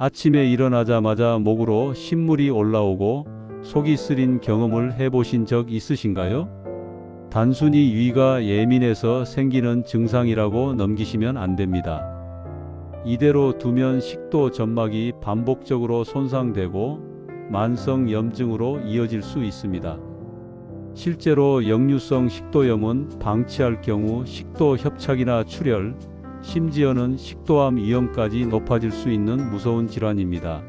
아침에 일어나자마자 목으로 신물이 올라오고 속이 쓰린 경험을 해보신 적 있으신가요? 단순히 위가 예민해서 생기는 증상이라고 넘기시면 안 됩니다. 이대로 두면 식도 점막이 반복적으로 손상되고 만성 염증으로 이어질 수 있습니다. 실제로 역류성 식도염은 방치할 경우 식도 협착이나 출혈, 심지어는 식도암 위험까지 높아질 수 있는 무서운 질환입니다.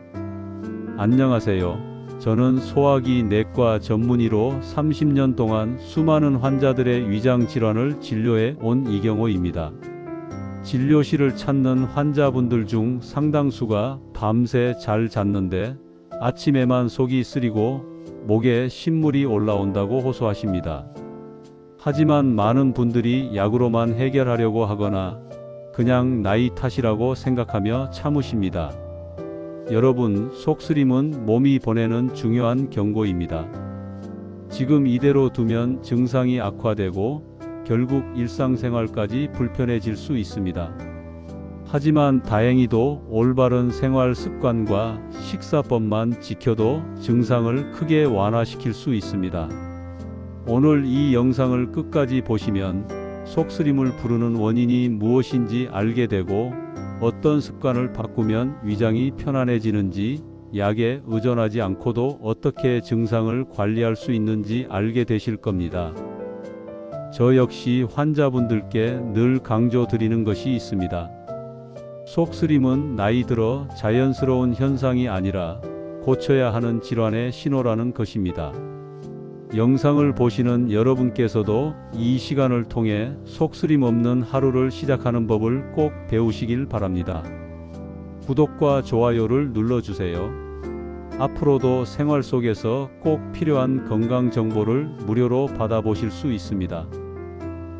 안녕하세요. 저는 소화기 내과 전문의로 30년 동안 수많은 환자들의 위장 질환을 진료해 온 이경호입니다. 진료실을 찾는 환자분들 중 상당수가 밤새 잘 잤는데 아침에만 속이 쓰리고 목에 신물이 올라온다고 호소하십니다. 하지만 많은 분들이 약으로만 해결하려고 하거나 그냥 나이 탓이라고 생각하며 참으십니다. 여러분, 속쓰림은 몸이 보내는 중요한 경고입니다. 지금 이대로 두면 증상이 악화되고 결국 일상생활까지 불편해질 수 있습니다. 하지만 다행히도 올바른 생활 습관과 식사법만 지켜도 증상을 크게 완화시킬 수 있습니다. 오늘 이 영상을 끝까지 보시면 속쓰림을 부르는 원인이 무엇인지 알게 되고 어떤 습관을 바꾸면 위장이 편안해지는지 약에 의존하지 않고도 어떻게 증상을 관리할 수 있는지 알게 되실 겁니다. 저 역시 환자분들께 늘 강조드리는 것이 있습니다. 속쓰림은 나이 들어 자연스러운 현상이 아니라 고쳐야 하는 질환의 신호라는 것입니다. 영상을 보시는 여러분께서도 이 시간을 통해 속쓰림 없는 하루를 시작하는 법을 꼭 배우시길 바랍니다. 구독과 좋아요를 눌러주세요. 앞으로도 생활 속에서 꼭 필요한 건강 정보를 무료로 받아보실 수 있습니다.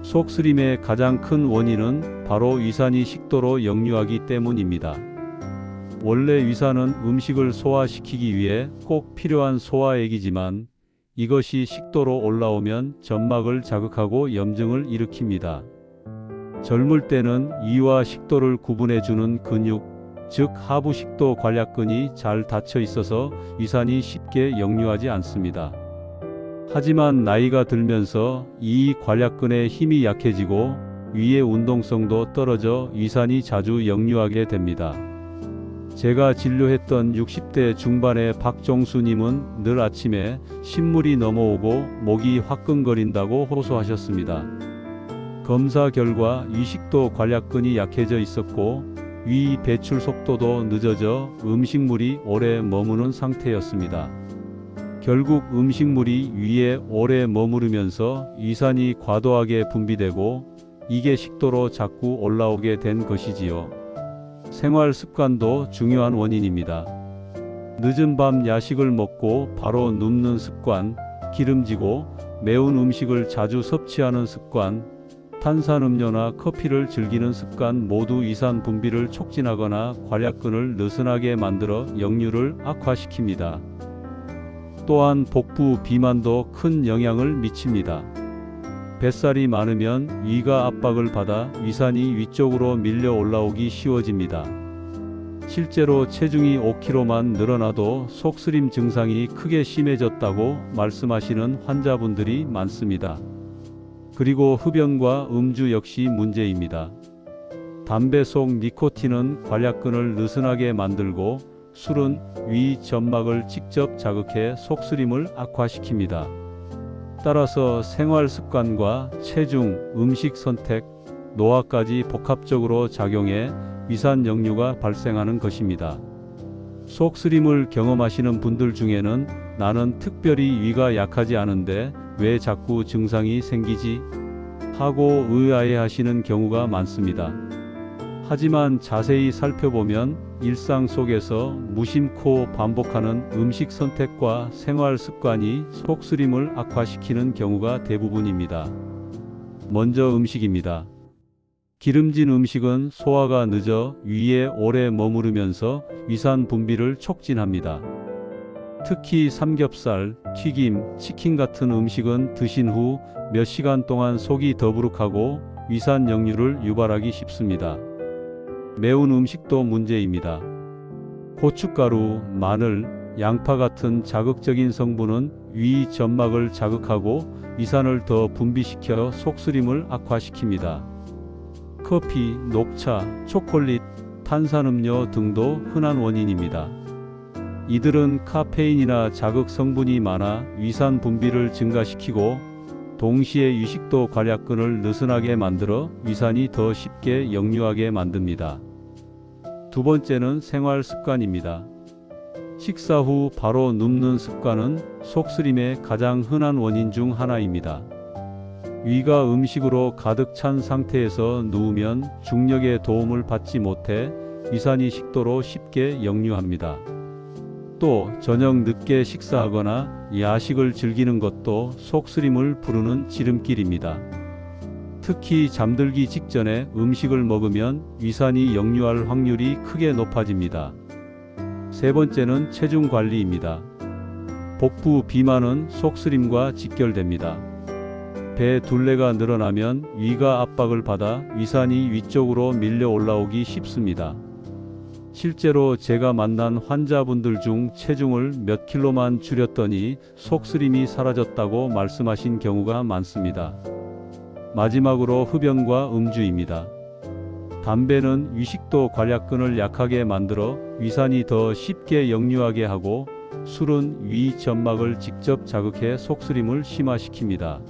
속쓰림의 가장 큰 원인은 바로 위산이 식도로 역류하기 때문입니다. 원래 위산은 음식을 소화시키기 위해 꼭 필요한 소화액이지만 이것이 식도로 올라오면 점막을 자극하고 염증을 일으킵니다. 젊을 때는 이와 식도를 구분해주는 근육, 즉 하부식도 관략근이 잘 닫혀 있어서 위산이 쉽게 역류하지 않습니다. 하지만 나이가 들면서 이 관략근의 힘이 약해지고 위의 운동성도 떨어져 위산이 자주 역류하게 됩니다. 제가 진료했던 60대 중반의 박종수님은 늘 아침에 신물이 넘어오고 목이 화끈거린다고 호소하셨습니다. 검사 결과 위식도 관략근이 약해져 있었고 위 배출 속도도 늦어져 음식물이 오래 머무는 상태였습니다. 결국 음식물이 위에 오래 머무르면서 위산이 과도하게 분비되고 이게 식도로 자꾸 올라오게 된 것이지요. 생활 습관도 중요한 원인입니다. 늦은 밤 야식을 먹고 바로 눕는 습관, 기름지고 매운 음식을 자주 섭취하는 습관, 탄산음료나 커피를 즐기는 습관 모두 위산 분비를 촉진하거나 관략근을 느슨하게 만들어 역류를 악화시킵니다. 또한 복부 비만도 큰 영향을 미칩니다. 뱃살이 많으면 위가 압박을 받아 위산이 위쪽으로 밀려 올라오기 쉬워집니다. 실제로 체중이 5kg만 늘어나도 속쓰림 증상이 크게 심해졌다고 말씀하시는 환자분들이 많습니다. 그리고 흡연과 음주 역시 문제입니다. 담배 속 니코틴은 관략근을 느슨하게 만들고 술은 위 점막을 직접 자극해 속쓰림을 악화시킵니다. 따라서 생활 습관과 체중, 음식 선택, 노화까지 복합적으로 작용해 위산 역류가 발생하는 것입니다. 속쓰림을 경험하시는 분들 중에는 나는 특별히 위가 약하지 않은데 왜 자꾸 증상이 생기지? 하고 의아해 하시는 경우가 많습니다. 하지만 자세히 살펴보면 일상 속에서 무심코 반복하는 음식 선택과 생활 습관이 속쓰림을 악화시키는 경우가 대부분입니다. 먼저 음식입니다. 기름진 음식은 소화가 늦어 위에 오래 머무르면서 위산 분비를 촉진합니다. 특히 삼겹살, 튀김, 치킨 같은 음식은 드신 후 몇 시간 동안 속이 더부룩하고 위산 역류를 유발하기 쉽습니다. 매운 음식도 문제입니다. 고춧가루, 마늘, 양파 같은 자극적인 성분은 위 점막을 자극하고 위산을 더 분비시켜 속쓰림을 악화시킵니다. 커피, 녹차, 초콜릿, 탄산음료 등도 흔한 원인입니다. 이들은 카페인이나 자극 성분이 많아 위산 분비를 증가시키고 동시에 유식도 관략근을 느슨하게 만들어 위산이 더 쉽게 역류하게 만듭니다. 두 번째는 생활 습관입니다. 식사 후 바로 눕는 습관은 속쓰림의 가장 흔한 원인 중 하나입니다. 위가 음식으로 가득 찬 상태에서 누우면 중력의 도움을 받지 못해 위산이 식도로 쉽게 역류합니다. 또 저녁 늦게 식사하거나 야식을 즐기는 것도 속쓰림을 부르는 지름길입니다. 특히 잠들기 직전에 음식을 먹으면 위산이 역류할 확률이 크게 높아집니다. 세 번째는 체중 관리입니다. 복부 비만은 속쓰림과 직결됩니다. 배 둘레가 늘어나면 위가 압박을 받아 위산이 위쪽으로 밀려 올라오기 쉽습니다. 실제로 제가 만난 환자분들 중 체중을 몇 킬로만 줄였더니 속쓰림이 사라졌다고 말씀하신 경우가 많습니다. 마지막으로 흡연과 음주입니다. 담배는 위식도 관략근을 약하게 만들어 위산이 더 쉽게 역류하게 하고 술은 위 점막을 직접 자극해 속쓰림을 심화시킵니다.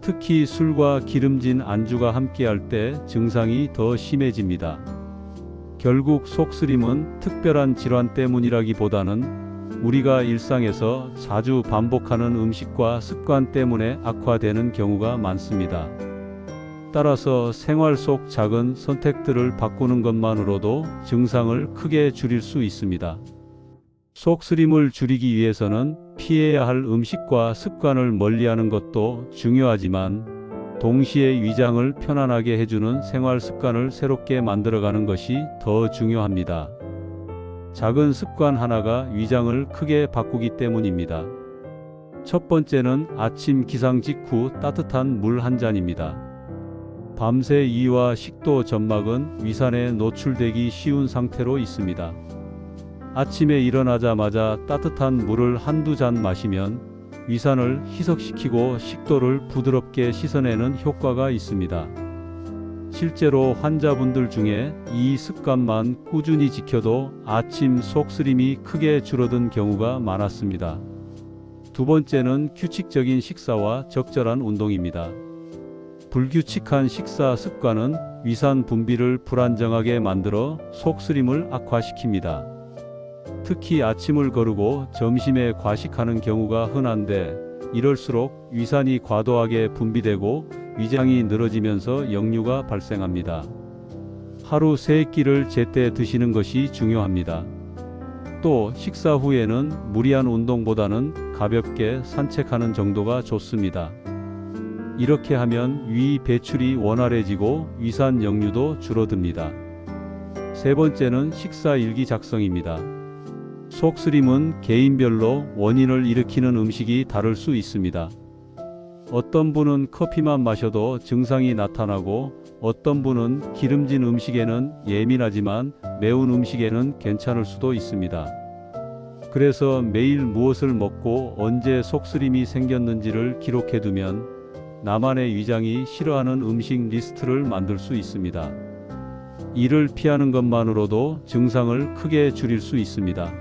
특히 술과 기름진 안주가 함께할 때 증상이 더 심해집니다. 결국 속쓰림은 특별한 질환 때문이라기보다는 우리가 일상에서 자주 반복하는 음식과 습관 때문에 악화되는 경우가 많습니다. 따라서 생활 속 작은 선택들을 바꾸는 것만으로도 증상을 크게 줄일 수 있습니다. 속쓰림을 줄이기 위해서는 피해야 할 음식과 습관을 멀리하는 것도 중요하지만 동시에 위장을 편안하게 해주는 생활 습관을 새롭게 만들어가는 것이 더 중요합니다. 작은 습관 하나가 위장을 크게 바꾸기 때문입니다. 첫 번째는 아침 기상 직후 따뜻한 물 한 잔입니다. 밤새 이와 식도 점막은 위산에 노출되기 쉬운 상태로 있습니다. 아침에 일어나자마자 따뜻한 물을 한두 잔 마시면 위산을 희석시키고 식도를 부드럽게 씻어내는 효과가 있습니다. 실제로 환자분들 중에 이 습관만 꾸준히 지켜도 아침 속쓰림이 크게 줄어든 경우가 많았습니다. 두 번째는 규칙적인 식사와 적절한 운동입니다. 불규칙한 식사 습관은 위산 분비를 불안정하게 만들어 속쓰림을 악화시킵니다. 특히 아침을 거르고 점심에 과식하는 경우가 흔한데 이럴수록 위산이 과도하게 분비되고 위장이 늘어지면서 역류가 발생합니다. 하루 세 끼를 제때 드시는 것이 중요합니다. 또 식사 후에는 무리한 운동보다는 가볍게 산책하는 정도가 좋습니다. 이렇게 하면 위 배출이 원활해지고 위산 역류도 줄어듭니다. 세 번째는 식사 일기 작성입니다. 속쓰림은 개인별로 원인을 일으키는 음식이 다를 수 있습니다. 어떤 분은 커피만 마셔도 증상이 나타나고 어떤 분은 기름진 음식에는 예민하지만 매운 음식에는 괜찮을 수도 있습니다. 그래서 매일 무엇을 먹고 언제 속쓰림이 생겼는지를 기록해 두면 나만의 위장이 싫어하는 음식 리스트를 만들 수 있습니다. 이를 피하는 것만으로도 증상을 크게 줄일 수 있습니다.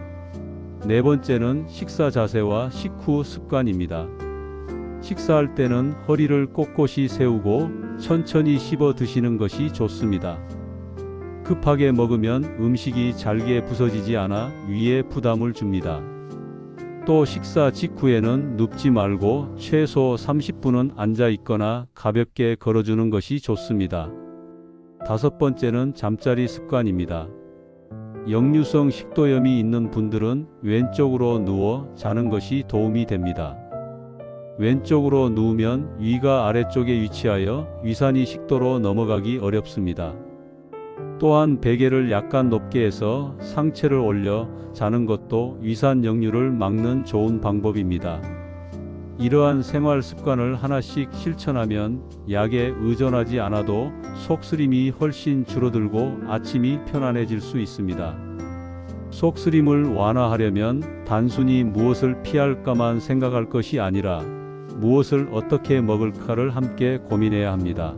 네 번째는 식사 자세와 식후 습관입니다. 식사할 때는 허리를 꼿꼿이 세우고 천천히 씹어 드시는 것이 좋습니다. 급하게 먹으면 음식이 잘게 부서지지 않아 위에 부담을 줍니다. 또 식사 직후에는 눕지 말고 최소 30분은 앉아 있거나 가볍게 걸어주는 것이 좋습니다. 다섯 번째는 잠자리 습관입니다. 역류성 식도염이 있는 분들은 왼쪽으로 누워 자는 것이 도움이 됩니다. 왼쪽으로 누우면 위가 아래쪽에 위치하여 위산이 식도로 넘어가기 어렵습니다. 또한 베개를 약간 높게 해서 상체를 올려 자는 것도 위산 역류를 막는 좋은 방법입니다. 이러한 생활 습관을 하나씩 실천하면 약에 의존하지 않아도 속쓰림이 훨씬 줄어들고 아침이 편안해질 수 있습니다. 속쓰림을 완화하려면 단순히 무엇을 피할까만 생각할 것이 아니라 무엇을 어떻게 먹을까를 함께 고민해야 합니다.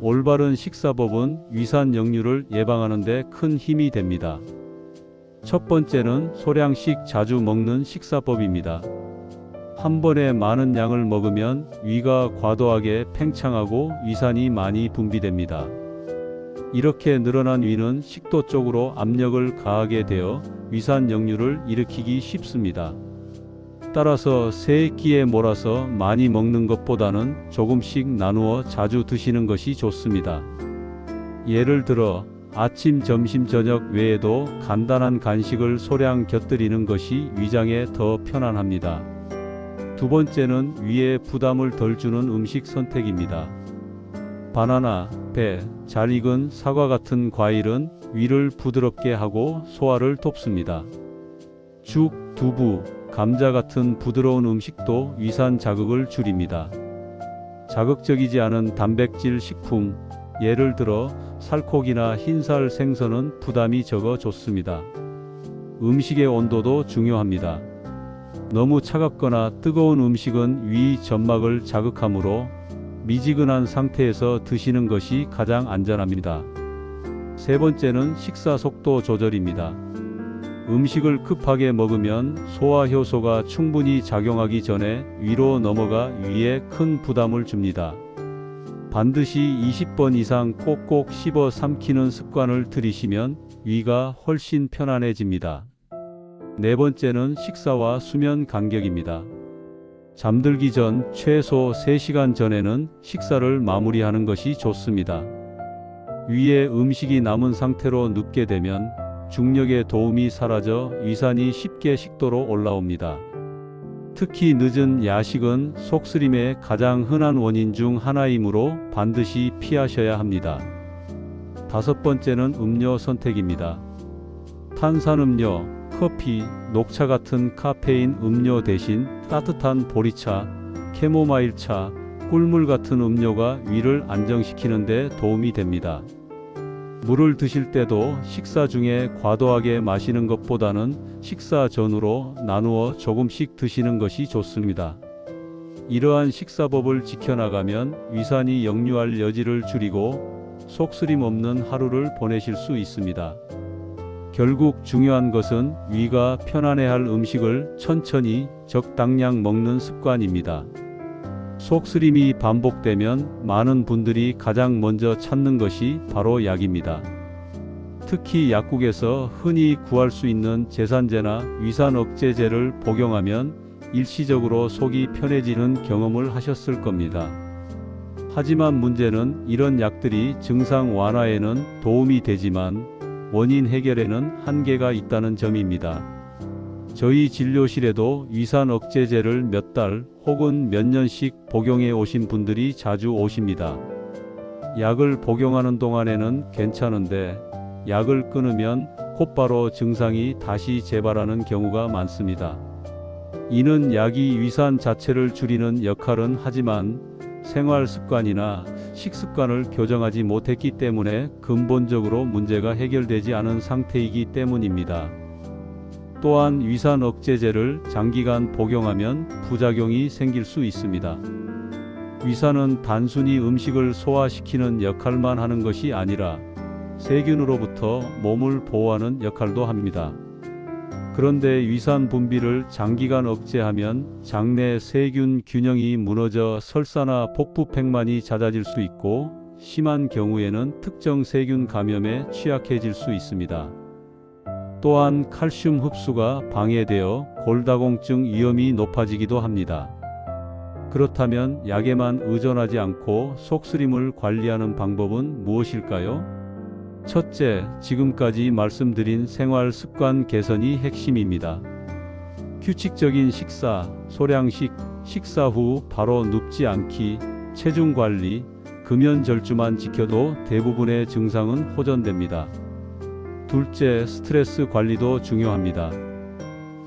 올바른 식사법은 위산 역류를 예방하는 데 큰 힘이 됩니다. 첫 번째는 소량씩 자주 먹는 식사법입니다. 한 번에 많은 양을 먹으면 위가 과도하게 팽창하고 위산이 많이 분비됩니다. 이렇게 늘어난 위는 식도 쪽으로 압력을 가하게 되어 위산 역류를 일으키기 쉽습니다. 따라서 세 끼에 몰아서 많이 먹는 것보다는 조금씩 나누어 자주 드시는 것이 좋습니다. 예를 들어 아침, 점심, 저녁 외에도 간단한 간식을 소량 곁들이는 것이 위장에 더 편안합니다. 두 번째는 위에 부담을 덜 주는 음식 선택입니다. 바나나, 배, 잘 익은 사과 같은 과일은 위를 부드럽게 하고 소화를 돕습니다. 죽, 두부, 감자 같은 부드러운 음식도 위산 자극을 줄입니다. 자극적이지 않은 단백질 식품, 예를 들어 살코기나 흰살 생선은 부담이 적어 좋습니다. 음식의 온도도 중요합니다. 너무 차갑거나 뜨거운 음식은 위 점막을 자극하므로 미지근한 상태에서 드시는 것이 가장 안전합니다. 세 번째는 식사 속도 조절입니다. 음식을 급하게 먹으면 소화 효소가 충분히 작용하기 전에 위로 넘어가 위에 큰 부담을 줍니다. 반드시 20번 이상 꼭꼭 씹어 삼키는 습관을 들이시면 위가 훨씬 편안해집니다. 네 번째는 식사와 수면 간격입니다. 잠들기 전 최소 3시간 전에는 식사를 마무리하는 것이 좋습니다. 위에 음식이 남은 상태로 눕게 되면 중력의 도움이 사라져 위산이 쉽게 식도로 올라옵니다. 특히 늦은 야식은 속쓰림의 가장 흔한 원인 중 하나이므로 반드시 피하셔야 합니다. 다섯 번째는 음료 선택입니다. 탄산음료, 커피, 녹차 같은 카페인 음료 대신 따뜻한 보리차, 캐모마일차, 꿀물 같은 음료가 위를 안정시키는 데 도움이 됩니다. 물을 드실 때도 식사 중에 과도하게 마시는 것보다는 식사 전후로 나누어 조금씩 드시는 것이 좋습니다. 이러한 식사법을 지켜나가면 위산이 역류할 여지를 줄이고 속쓰림 없는 하루를 보내실 수 있습니다. 결국 중요한 것은 위가 편안해할 음식을 천천히 적당량 먹는 습관입니다. 속쓰림이 반복되면 많은 분들이 가장 먼저 찾는 것이 바로 약입니다. 특히 약국에서 흔히 구할 수 있는 제산제나 위산 억제제를 복용하면 일시적으로 속이 편해지는 경험을 하셨을 겁니다. 하지만 문제는 이런 약들이 증상 완화에는 도움이 되지만 원인 해결에는 한계가 있다는 점입니다. 저희 진료실에도 위산 억제제를 몇 달 혹은 몇 년씩 복용해 오신 분들이 자주 오십니다. 약을 복용하는 동안에는 괜찮은데 약을 끊으면 곧바로 증상이 다시 재발하는 경우가 많습니다. 이는 약이 위산 자체를 줄이는 역할은 하지만 생활 습관이나 식습관을 교정하지 못했기 때문에 근본적으로 문제가 해결되지 않은 상태이기 때문입니다. 또한 위산 억제제를 장기간 복용하면 부작용이 생길 수 있습니다. 위산은 단순히 음식을 소화시키는 역할만 하는 것이 아니라 세균으로부터 몸을 보호하는 역할도 합니다. 그런데 위산 분비를 장기간 억제하면 장내 세균 균형이 무너져 설사나 복부 팽만이 잦아질 수 있고 심한 경우에는 특정 세균 감염에 취약해질 수 있습니다. 또한 칼슘 흡수가 방해되어 골다공증 위험이 높아지기도 합니다. 그렇다면 약에만 의존하지 않고 속쓰림을 관리하는 방법은 무엇일까요? 첫째, 지금까지 말씀드린 생활 습관 개선이 핵심입니다. 규칙적인 식사, 소량식, 식사 후 바로 눕지 않기, 체중 관리, 금연 절주만 지켜도 대부분의 증상은 호전됩니다. 둘째, 스트레스 관리도 중요합니다.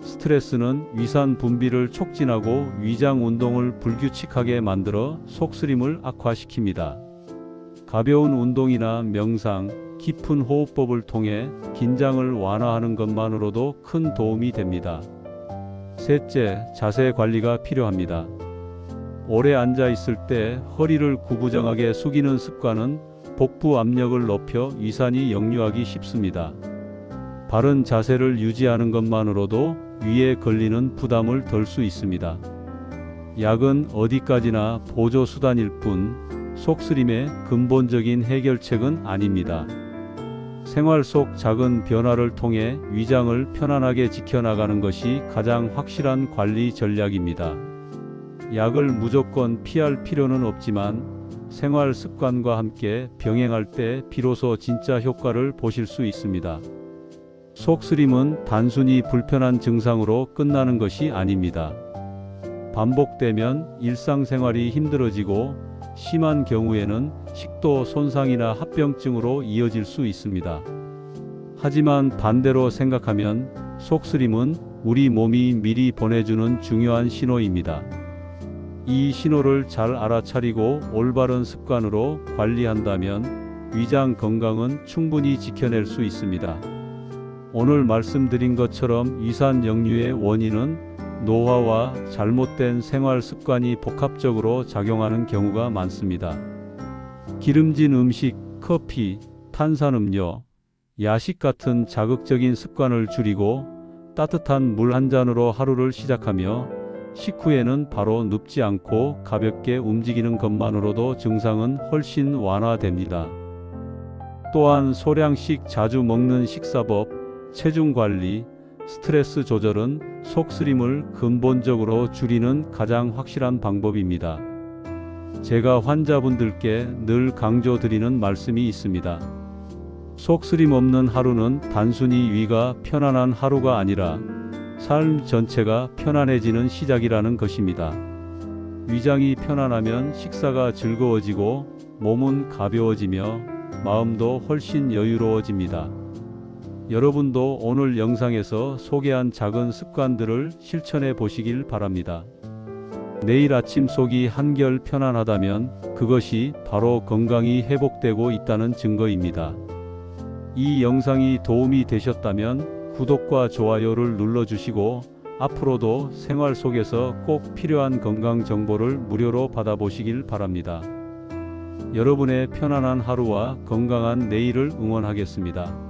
스트레스는 위산 분비를 촉진하고 위장 운동을 불규칙하게 만들어 속쓰림을 악화시킵니다. 가벼운 운동이나 명상, 깊은 호흡법을 통해 긴장을 완화하는 것만으로도 큰 도움이 됩니다. 셋째, 자세 관리가 필요합니다. 오래 앉아 있을 때 허리를 구부정하게 숙이는 습관은 복부 압력을 높여 위산이 역류하기 쉽습니다. 바른 자세를 유지하는 것만으로도 위에 걸리는 부담을 덜 수 있습니다. 약은 어디까지나 보조 수단일 뿐 속쓰림의 근본적인 해결책은 아닙니다. 생활 속 작은 변화를 통해 위장을 편안하게 지켜나가는 것이 가장 확실한 관리 전략입니다. 약을 무조건 피할 필요는 없지만 생활 습관과 함께 병행할 때 비로소 진짜 효과를 보실 수 있습니다. 속쓰림은 단순히 불편한 증상으로 끝나는 것이 아닙니다. 반복되면 일상생활이 힘들어지고 심한 경우에는 식도 손상이나 합병증으로 이어질 수 있습니다. 하지만 반대로 생각하면 속쓰림은 우리 몸이 미리 보내주는 중요한 신호입니다. 이 신호를 잘 알아차리고 올바른 습관으로 관리한다면 위장 건강은 충분히 지켜낼 수 있습니다. 오늘 말씀드린 것처럼 위산 역류의 원인은 노화와 잘못된 생활 습관이 복합적으로 작용하는 경우가 많습니다. 기름진 음식, 커피, 탄산음료, 야식 같은 자극적인 습관을 줄이고 따뜻한 물 한 잔으로 하루를 시작하며 식후에는 바로 눕지 않고 가볍게 움직이는 것만으로도 증상은 훨씬 완화됩니다. 또한 소량씩 자주 먹는 식사법, 체중 관리, 스트레스 조절은 속쓰림을 근본적으로 줄이는 가장 확실한 방법입니다. 제가 환자분들께 늘 강조드리는 말씀이 있습니다. 속쓰림 없는 하루는 단순히 위가 편안한 하루가 아니라 삶 전체가 편안해지는 시작이라는 것입니다. 위장이 편안하면 식사가 즐거워지고 몸은 가벼워지며 마음도 훨씬 여유로워집니다. 여러분도 오늘 영상에서 소개한 작은 습관들을 실천해 보시길 바랍니다. 내일 아침 속이 한결 편안하다면 그것이 바로 건강이 회복되고 있다는 증거입니다. 이 영상이 도움이 되셨다면 구독과 좋아요를 눌러주시고 앞으로도 생활 속에서 꼭 필요한 건강 정보를 무료로 받아보시길 바랍니다. 여러분의 편안한 하루와 건강한 내일을 응원하겠습니다.